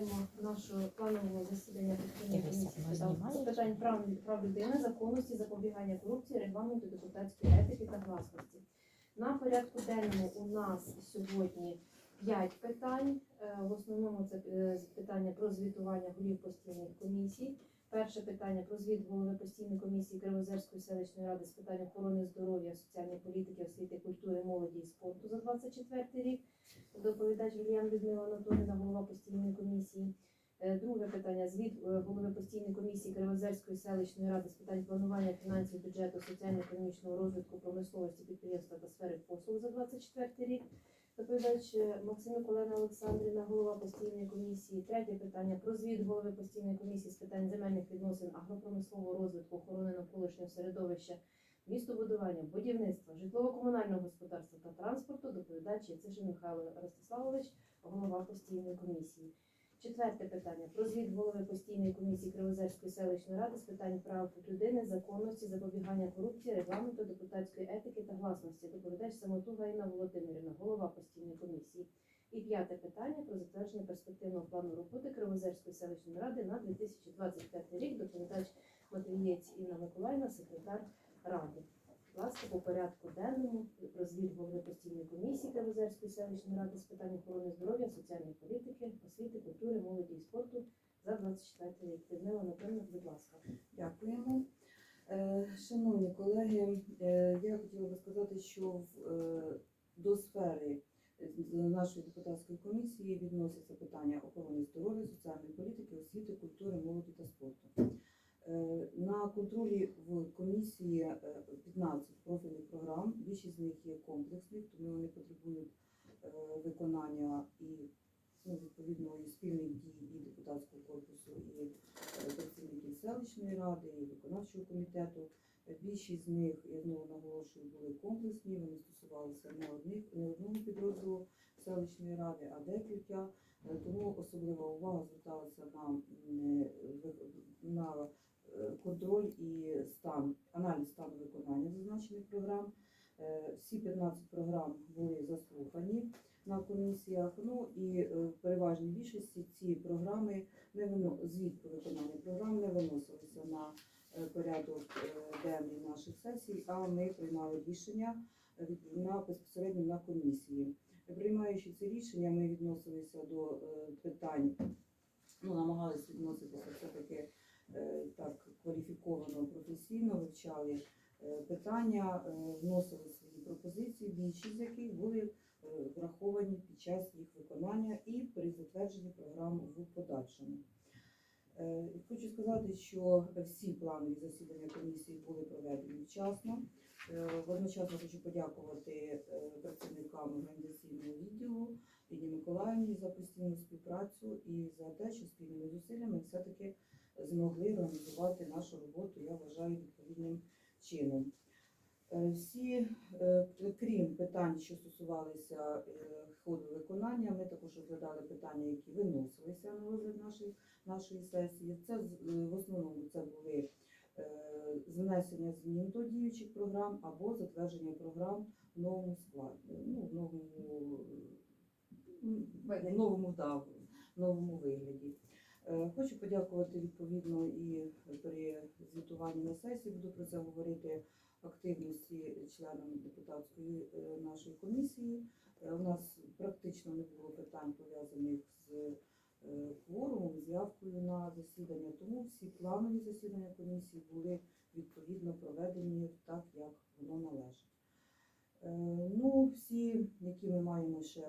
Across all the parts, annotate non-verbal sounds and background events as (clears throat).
Розпочинаємо наше планове засідання з питань прав, прав людини, законності, запобігання корупції, регламенту, депутатської етики та гласності. На порядку денному у нас сьогодні п'ять питань. Е, В основному це е, питання про звітування голів постійних комісій. Перше питання про звіт голови постійної комісії Кривозерської селищної ради з питань охорони здоров'я, соціальної політики, освіти, культури, молоді і спорту за 24 рік. Доповідач Вільям Людмила Анатоліна, голова постійної комісії. Е, Друге питання. Звіт е, голови постійної комісії Кривозерської селищної ради з питань планування фінансів, бюджету, соціально-економічного розвитку, промисловості, підприємства та сфери послуг за 24 рік. Доповідач е, Максимюк Олена Олександрівна, голова постійної комісії. Третє питання про звіт голови постійної комісії з питань земельних відносин, агропромислового розвитку, охорони навколишнього середовища, містобудування, будівництва, житлово-комунального господарства та транспорту. Доповідач Яцишин Михайло Ростиславович, голова постійної комісії. Четверте питання про звіт голови постійної комісії Кривозерської селищної ради з питань прав людини, законності, запобігання корупції, регламенту, депутатської етики та гласності. Доповідач Самотуга Інна Володимирівна, голова постійної комісії. І п'яте питання про затвердження перспективного плану роботи Кривозерської селищної ради на 2025 рік. Доповідач Матвієць Інна Миколаївна, секретар ради. Ласка, по порядку денному про звіт голови постійної комісії Кривозерської селищної ради з питань охорони здоров'я, соціальної політики, освіти, культури, молоді і спорту за 24 рік. Людмила Анатольовна, будь ласка. Дякуємо. Е, Шановні колеги, е, я хотіла би сказати, що е, до сфери нашої депутатської комісії відносяться питання охорони здоров'я, соціальної політики, освіти, культури, молоді та спорту. Е, На контролі в комісії е, 15 профільних програм. Більшість з них є комплексних, тому вони потребують е, виконання і ну, відповідно і спільних дій і депутатського корпусу, і е, працівників селищної ради, і виконавчого комітету. Е, Більшість з них, я знову наголошую, були комплексні, вони стосувалися не одних, не одного підрозділу селищної ради, а декілька. Е, Тому особлива увага зверталася на, е, на е, контроль і стан, аналіз стану виконання зазначених програм. Е, Всі 15 програм були заслухані на комісіях. Ну і е, в переважній більшості ці програми не воно виконання програм не виносилися на е, порядок е, денний наших сесій, а ми приймали рішення е, на безпосередньо на комісії. Приймаючи це рішення, ми відносилися до е, питань, ну намагалися відноситися все таки е, так кваліфіковано професійно, вивчали е, питання, е, вносили свої пропозиції, більшість з яких були е, враховані під час їх виконання і при затвердженні програм в подальшому. Е, Хочу сказати, що всі планові засідання комісії були проведені вчасно. Е, Водночасно хочу подякувати е, працівникам організаційного відділу Інні Миколаївні за постійну співпрацю і за те, що спільними зусиллями все-таки змогли організувати нашу роботу, я вважаю, відповідним чином. Е, Всі, е, крім питань, що стосувалися е, ходу виконання, ми також розглядали питання, які виносилися на розгляд нашої, нашої сесії. Це в основному це були внесення змін до діючих програм або затвердження програм в новому складі, ну, в новому, в новому, да, новому вигляді. Е, Хочу подякувати відповідно і при звітуванні на сесії, буду про це говорити активності членами депутатської е, нашої комісії. Е, У нас практично не було питань пов'язаних з кворумом, з явкою на засідання, тому всі планові засідання комісії були відповідно проведені так, як воно належить. Е, Ну, всі, які ми маємо ще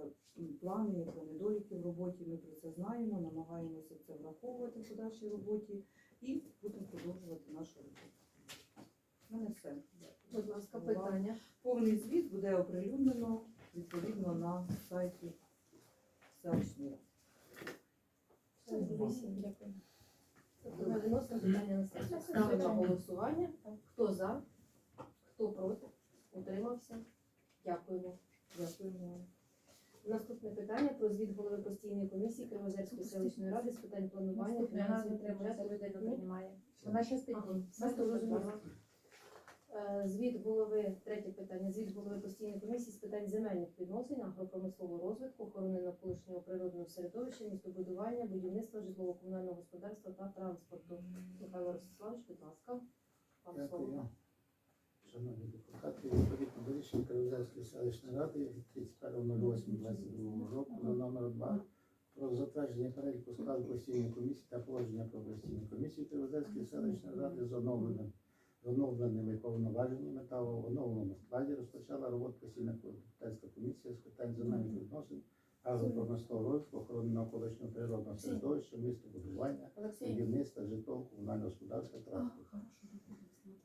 плани недоліки в роботі, ми про це знаємо, намагаємося це враховувати в подальшій роботі і будемо продовжувати нашу роботу. У мене все. Будь ласка, питання. Повний звіт буде оприлюднено відповідно на сайті селищної ради. Дякую. Тобто ми виносимо питання на сесію. Ставимо на голосування. Хто за, хто проти, утримався. Дякуємо. Дякуємо. Наступне питання про звіт голови постійної комісії Кривозерської селищної ради з питань планування. Ну, приймає. Вона ще стоїть. Е, Звіт голови, третє питання, звіт голови постійної комісії з питань земельних відносин, агропромислового розвитку, охорони навколишнього природного середовища, містобудування, будівництва, житлово-комунального господарства та транспорту. Михайло Ростиславович, будь ласка, вам слово. Шановні депутати, рішення Кривозерської селищної ради від 31.08.22 року за номер 2 про затвердження переліку складу постійної комісії та положення про постійні комісії Кривозерської селищної ради з оновленим з оновленими повноваженнями та в оновленому складі розпочала роботу постійна депутатська комісія з питань земельних відносин, агропромислового розвитку, охорони навколишнього природного середовища, містобудування, будівництва, житлового, комунального господарства, транспорту.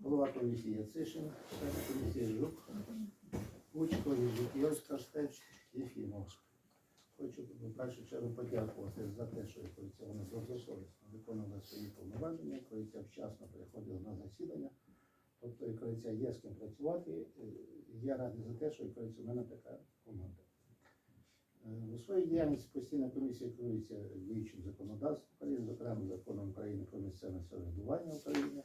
Голова комісії Яцишин, члени комісії Жук, Пучко, Жуківська, Штеч, Єфімов. Хочу в першу чергу подякувати за те, що вони добросовісно виконували свої повноваження, якось вчасно приходили на засідання. Тобто, якось є з ким працювати. Е, Я радий за те, що якось у мене така команда. Е, У своїй діяльності постійна комісія керується діючим законодавством України, зокрема законом України про місцеве самоврядування України.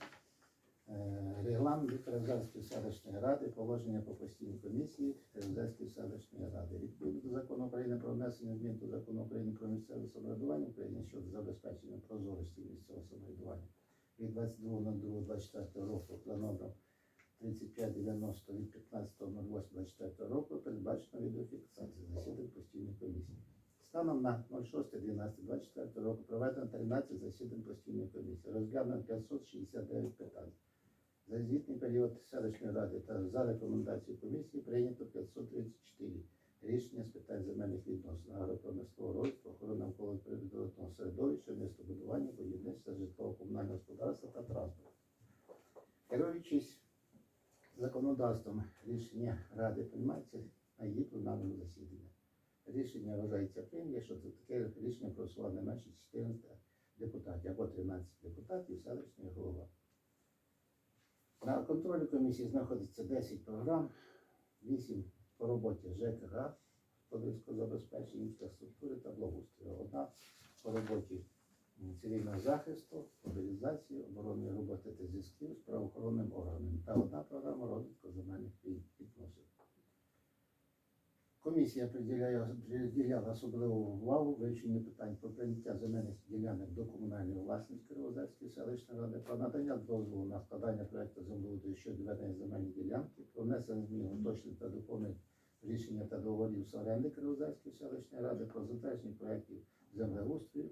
Е, Регламент Терезарської селищної ради, положення по постійній комісії Терезарської селищної ради. Відповідно до закону України про внесення змін до закону України про місцеве самоврядування України щодо забезпечення прозорості місцевого самоврядування від 22.02.24 року за номером 3590 від 15.08.24 року передбачено відеофіксацію засідань постійної комісії. Станом на 06.12.24 року проведено 13 засідань постійної комісії. Розглянуто 569 питань. За звітний період селищної ради та за рекомендацією комісії прийнято 534 рішення з питань земельних відносин, агропромислового розвитку, охорони навколо природного середовища, містобудування, будівництва, житлово-комунального господарства та транспорту. Керуючись законодавством, рішення ради приймається на її пленарному засіданні. Рішення вважається прийнятим, якщо за таке рішення проголосувало не менше 14 депутатів або 13 депутатів селищної голова. На контролі комісії знаходиться 10 програм, 8 по роботі ЖКГ, господарського забезпечення, інфраструктури та благоустрою. Одна по роботі цивільного захисту, мобілізації, оборонної роботи та зв'язків з правоохоронним органом та одна програма розвитку земельних відносин. Комісія приділяла особливу увагу вивченню питань про прийняття земельних ділянок до комунальної власності Кривозерської селищної ради, про надання дозволу на складання проекту землеустрою щодо ведення земельної ділянки, про внесення змін уточнень та доповнень рішення та договорів з оренди Кривозерської селищної ради, про затвердження проектів землеустрою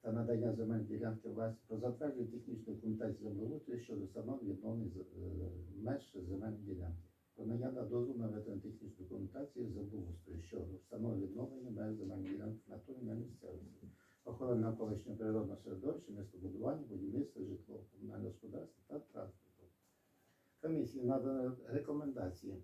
та надання земельної ділянки власності, про затвердження технічної документації землеустрою щодо встановлення відновлення е, меж земельної ділянки про надання дозволу на технічної документації землеустрою щодо встановлення відновлення меж земельної ділянки в на місцевості, охорони навколишнього природного середовища, містобудування, будівництва, житлового, комунального господарства та транспорту. Комісії надано рекомендації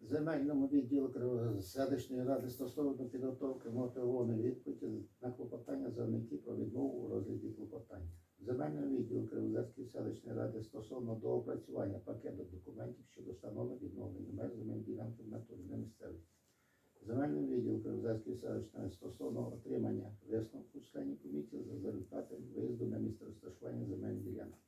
земельному відділу селищної ради стосовно підготовки мотивованої відповіді на клопотання заявників про відмову у розгляді клопотання. Земельного відділу Кривозерської селищної ради стосовно доопрацювання пакету документів щодо встановлення відновлення меж земельної ділянки в натурі на місцевості. Земельний відділ Кривозерської селищної стосовно отримання висновку членів комісії за результатами виїзду на місце розташування земельної ділянки.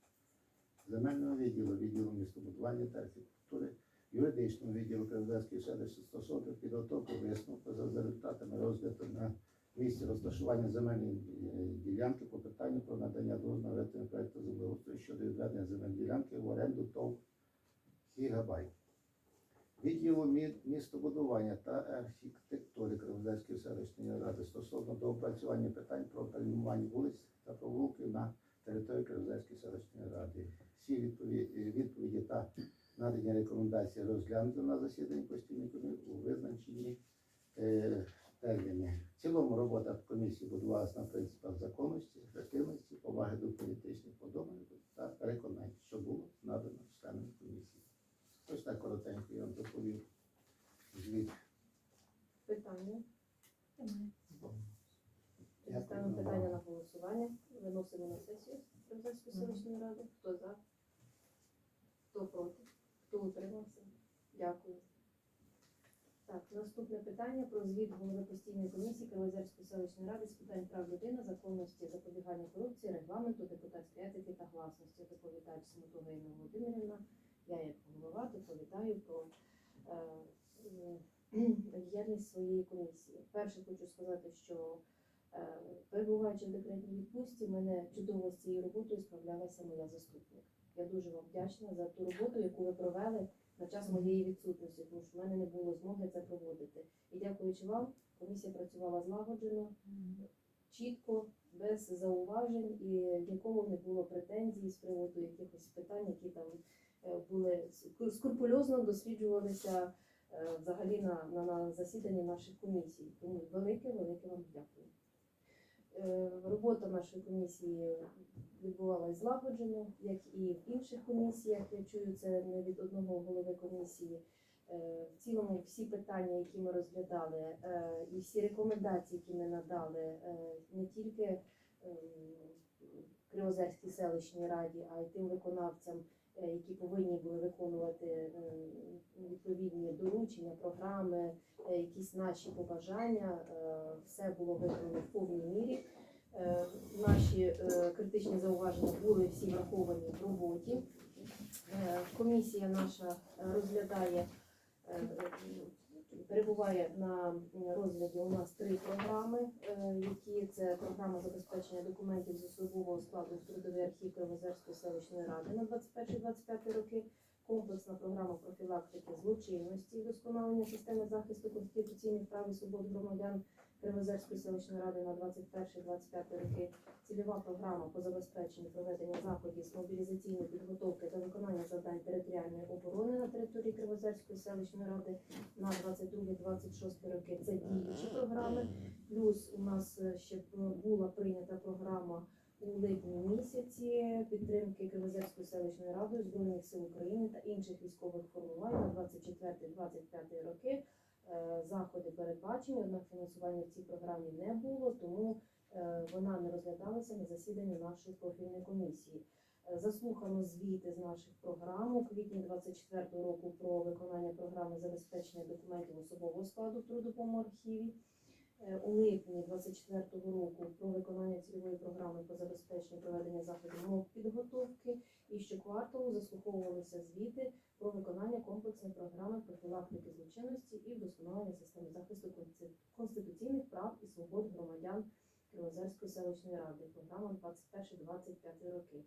Земельного відділу, відділу містобудування та архітектури, юридичного відділу Кривозерської селищної стосовно підготовки висновку за результатами розгляду на місці розташування земельної е, ділянки по питанню про надання дозволу на проекту землеустрою щодо відведення земельної ділянки в оренду ТОВ Гігабайт. Відділу містобудування та архітектури Кривозерської селищної ради стосовно доопрацювання питань про перейменування вулиць та провулків на території Кривозерської селищної ради. Всі відповіді, відповіді та надані рекомендації розглянуто на засіданні постійної комісії у визначенні е, терміни. В цілому робота комісії будувалася на принципах законності, ефективності, поваги до політичних подобань та переконань, що було надано членам комісії. Ось так коротенько я вам доповів звіт. питання. Дякую. ставимо питання на голосування. Виносимо на сесію Кривозерської селищної ради. Хто за? Хто проти? Хто утримався? Дякую. Так, наступне питання про звіт голови постійної комісії Кривозерської селищної ради з питань прав людини, законності, запобігання корупції, регламенту, депутатської етики та гласності. Доповідач Смутова Інна Володимирівна. я як голова доповідаю про е, м, своєї комісії. Перше хочу сказати, що е, перебуваючи в декретній відпустці, мене чудово з цією роботою справлялася моя заступник. Я дуже вам вдячна за ту роботу, яку ви провели на час моєї відсутності, тому що в мене не було змоги це проводити. І дякуючи вам, комісія працювала злагоджено, чітко, без зауважень і нікого не було претензій з приводу якихось питань, які там е, були скрупульозно досліджувалися е, взагалі на, на, на засіданні наших комісій. Тому велике, велике вам дякую. Е, Робота нашої комісії відбувалася злагоджено, як і в інших комісіях. Я чую це не від одного голови комісії. Е, В цілому всі питання, які ми розглядали, е, і всі рекомендації, які ми надали, не тільки ем, Кривозерській селищній раді, а й тим виконавцям, які повинні були виконувати ем, відповідні доручення, програми, е, якісь наші побажання. е, Все було виконано в повній мірі. Е, Наші е, критичні зауваження були всі враховані в роботі. Е, Комісія наша е, розглядає, е, перебуває на розгляді у нас три програми, е, які це програма забезпечення документів з особового складу в трудовий архів Кривозерської селищної ради на 21-25 роки. Комплексна програма профілактики злочинності, вдосконалення системи захисту конституційних прав і свобод громадян Кривозерської селищної ради на 21-25 роки. Цільова програма по забезпеченню проведення заходів з мобілізаційної підготовки та виконання завдань територіальної оборони на території Кривозерської селищної ради на 22-26 роки. Це діючі програми. Плюс у нас ще була прийнята програма у липні місяці підтримки Кривозерської селищної ради Збройних сил України та інших військових формувань на 24-25 роки. Е, Заходи передбачені, однак фінансування в цій програмі не було, тому е, вона не розглядалася на засіданні нашої профільної комісії. Е, Заслухано звіти з наших програм у квітні 24 року про виконання програми забезпечення документів особового складу в трудовому архіві. Е, У липні 24 року про виконання цільової програми по забезпеченню проведення заходів мов підготовки. І щокварталу заслуховувалися звіти про виконання комплексної програми профілактики злочинності і вдосконалення системи захисту консти- конституційних прав і свобод громадян Кривозерської селищної ради. Програма 21-25 роки.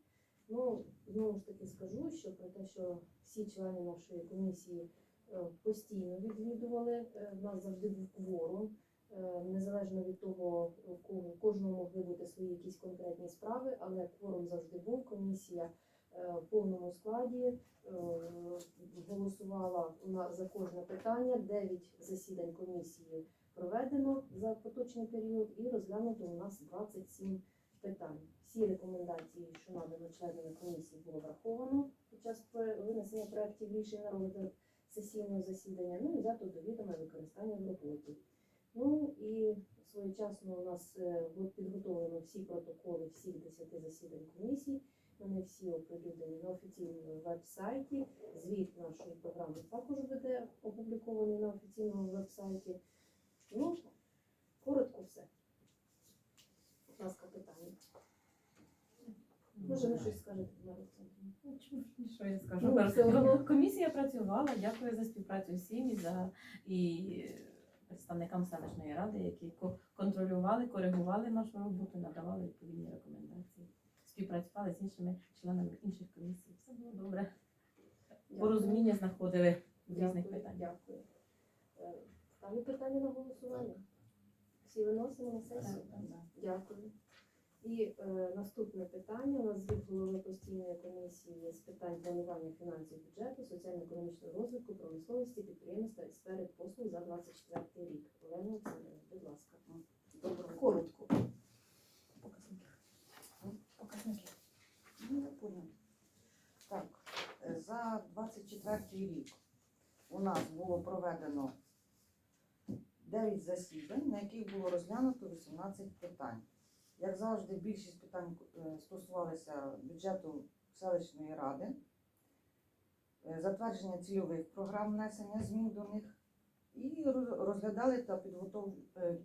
Ну, знову ж таки скажу, що про те, що всі члени нашої комісії е, постійно відвідували, е, в нас завжди був кворум. Е, Незалежно від того, у кого кожного могли бути свої якісь конкретні справи, але кворум завжди був. Комісія е, в повному складі е, голосувала за кожне питання. Дев'ять засідань комісії проведено за поточний період і розглянуто у нас 27 питань. Всі рекомендації, що надано членами комісії, було враховано під час винесення проєктів рішень на розгляд сесійного засідання. Ну і взято до відома використання в роботі. Ну і своєчасно у нас е, підготовлено всі протоколи всіх 10 засідань комісії. Вони всі оприлюднені на офіційному веб-сайті. Звіт нашої програми також буде опублікований на офіційному веб-сайті. Ну, коротко все. Будь ласка, питання. Може, ви щось скажете, Олександрівна? Ну, Що я скажу? Ну, Комісія працювала. Дякую за співпрацю всім і за і представникам селищної ради, які контролювали, коригували нашу роботу, надавали відповідні рекомендації. Співпрацювали з іншими членами інших комісій. Все було добре. Порозуміння знаходили в різних питаннях. Дякую. Е, Ставлю питання на голосування. Всі виносимо на сесію? Дякую. І е, наступне питання у нас звіт голови постійної комісії з питань планування фінансів бюджету, соціально-економічного розвитку, промисловості, підприємництва і сфери послуг за 24 рік. Олена Олександрівна, будь ласка. Добре. Коротко. Показники. Ну, я поняла. Так, е, за 24 рік у нас було проведено 9 засідань, на яких було розглянуто 18 питань. Як завжди, більшість питань е, стосувалися бюджету селищної ради, е, затвердження цільових програм внесення змін до них і розглядали та е,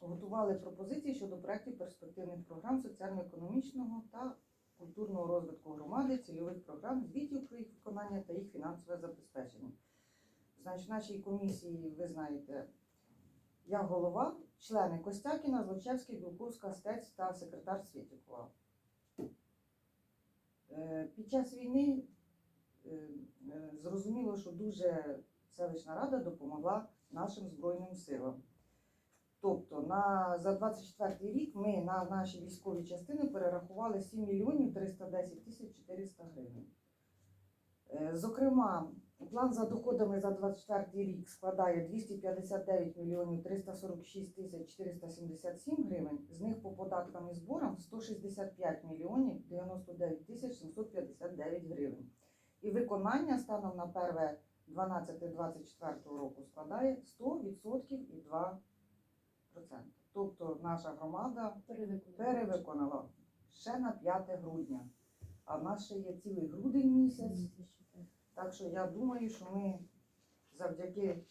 готували пропозиції щодо проєктів перспективних програм соціально-економічного та культурного розвитку громади, цільових програм, звітів про їх виконання та їх фінансове забезпечення. Значить, в нашій комісії, ви знаєте, я голова, члени Костякіна, Злочевський, Білковська, Стець та секретар Світікова. Е, Під час війни е, е, зрозуміло, що дуже селищна рада допомогла нашим Збройним силам. Тобто на, за 24 рік ми на наші військові частини перерахували 7 мільйонів 310 тисяч 400 гривень. Зокрема, план за доходами за 24 рік складає 259 мільйонів 346 тисяч 477 гривень. З них по податкам і зборам 165 мільйонів 99 тисяч 759 гривень. І виконання станом на 1 12-24 року складає 100% і 2%. Тобто наша громада перевиконала ще на 5 грудня. А в нас ще є цілий грудень місяць. Так що я думаю, що ми завдяки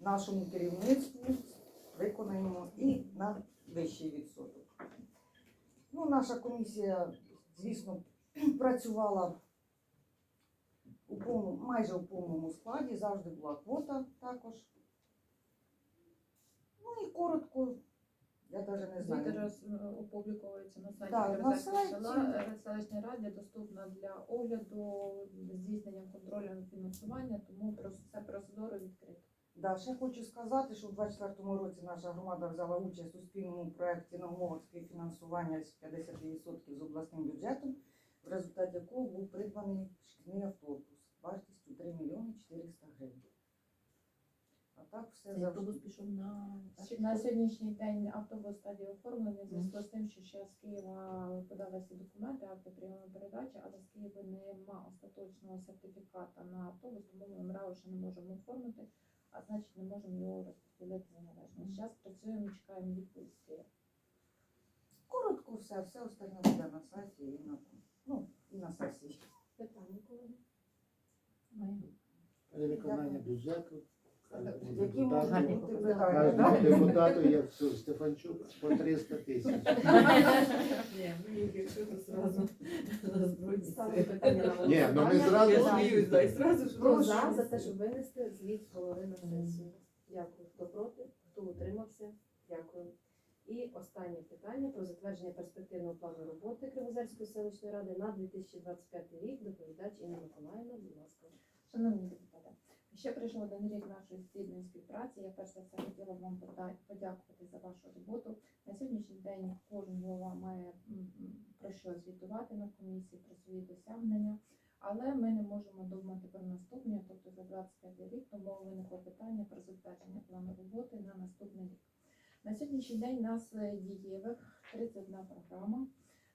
нашому керівництву виконаємо і на вищий відсоток. Ну, наша комісія, звісно, (clears throat) працювала у повному, майже у повному складі, завжди була квота також. Ну і коротко, я навіть не знаю. Звіти роз на сайті Так, на Березанського села е, селищної ради, доступна для огляду, здійснення контролю фінансування, тому прос- все прозоро відкрито. Да, ще хочу сказати, що в 24-му році наша громада взяла участь у спільному проєкті на умовах співфінансування з 50% з обласним бюджетом, в результаті якого був придбаний шкільний автобус вартістю 3 мільйони 400 гривень. А так все Цей завжди. автобус пішов на На сьогоднішній день автобус стадії оформлення в зв'язку з тим, що ще з Києва подалися документи, акти прийому передачі, але з Києва нема остаточного сертифіката на автобус, тому ми МРАО ще не можемо оформити, а значить не можемо його розподілити за належність. Зараз працюємо, чекаємо Києва. Коротко все, все остальне буде на сайті і на, ну, і на сесії. Питання колеги? Має. Перевиконання бюджету. Які можуть бути питання? Кожному депутату, як це Стефанчук, по 300 тисяч. Ні, ну ми зразу прошу. за, за те, щоб винести звіт голови на сесію. Дякую. Хто проти, хто утримався? Дякую. І останнє питання про затвердження перспективного плану роботи Кривозерської селищної ради на 2025 рік. Доповідач Інна Миколаївна, будь ласка. Шановні депутати, ще прийшов один рік нашої спільної співпраці. Я перш за все хотіла вам подякувати за вашу роботу. На сьогоднішній день кожен голова має про що звітувати на комісії, про свої досягнення. Але ми не можемо думати про наступне, тобто за 25 рік, тому виникло питання про затвердження плану роботи на наступний рік. На сьогоднішній день у нас е, дієвих 31 програма,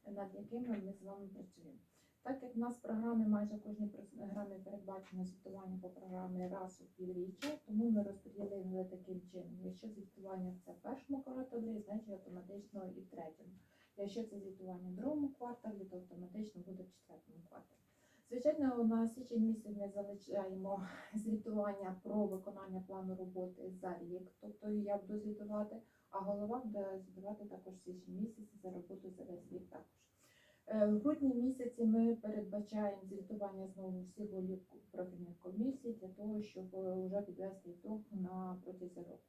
над якими ми з вами працюємо. Так як в нас в програмі майже кожній програмі передбачено звітування по програмі раз у півріччя, тому ми розподілили таким чином. Якщо звітування це в першому кварталі, значить автоматично і в третьому. Якщо це звітування в другому кварталі, то автоматично буде в четвертому кварталі. Звичайно, на січень місяць ми залишаємо (laughs) звітування про виконання плану роботи за рік, тобто я буду звітувати, а голова буде звітувати також в січні місяці за роботу за весь рік також. Е, В грудні місяці ми передбачаємо звітування знову всіх голів профільних комісій для того, щоб вже підвести ітог на протязі року.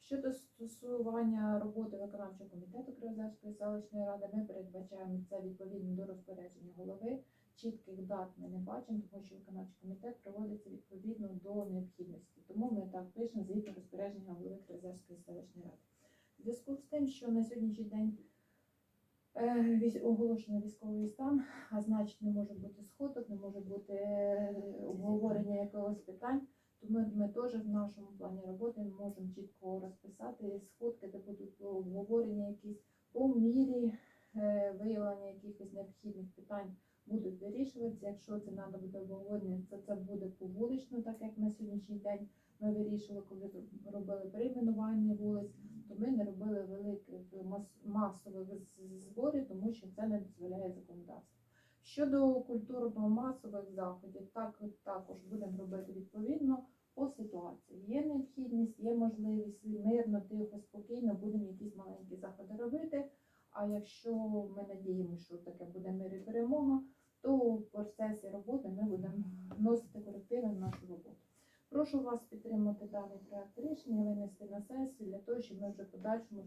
Щодо стосування роботи виконавчого комітету Кривозерської селищної ради, ми передбачаємо це відповідно до розпорядження голови. Чітких дат ми не бачимо, тому що виконавчий комітет проводиться відповідно до необхідності. Тому ми так пишемо згідно розпорядження голови Кривозерської селищної ради. В зв'язку з тим, що на сьогоднішній день Е, оголошено військовий стан, а значить не може бути сходок, не може бути е, обговорення якогось питань. Тому ми теж в нашому плані роботи можемо чітко розписати сходки, де будуть обговорення якісь по мірі е, виявлення якихось необхідних питань будуть вирішуватися. Якщо це треба буде обговорення, то це буде публічно, так як на сьогоднішній день ми вирішили, коли робили перейменування вулиць то ми не робили великих мас- масових зборів, тому що це не дозволяє законодавство. Щодо культурно-масових заходів, так також будемо робити відповідно по ситуації. Є необхідність, є можливість мирно, тихо, спокійно будемо якісь маленькі заходи робити. А якщо ми надіємося, що таке буде мир і перемога, то в процесі роботи ми будемо вносити корективи в нашу роботу. Прошу вас підтримати даний проект рішення, винести на сесію для того, щоб ми вже в подальшому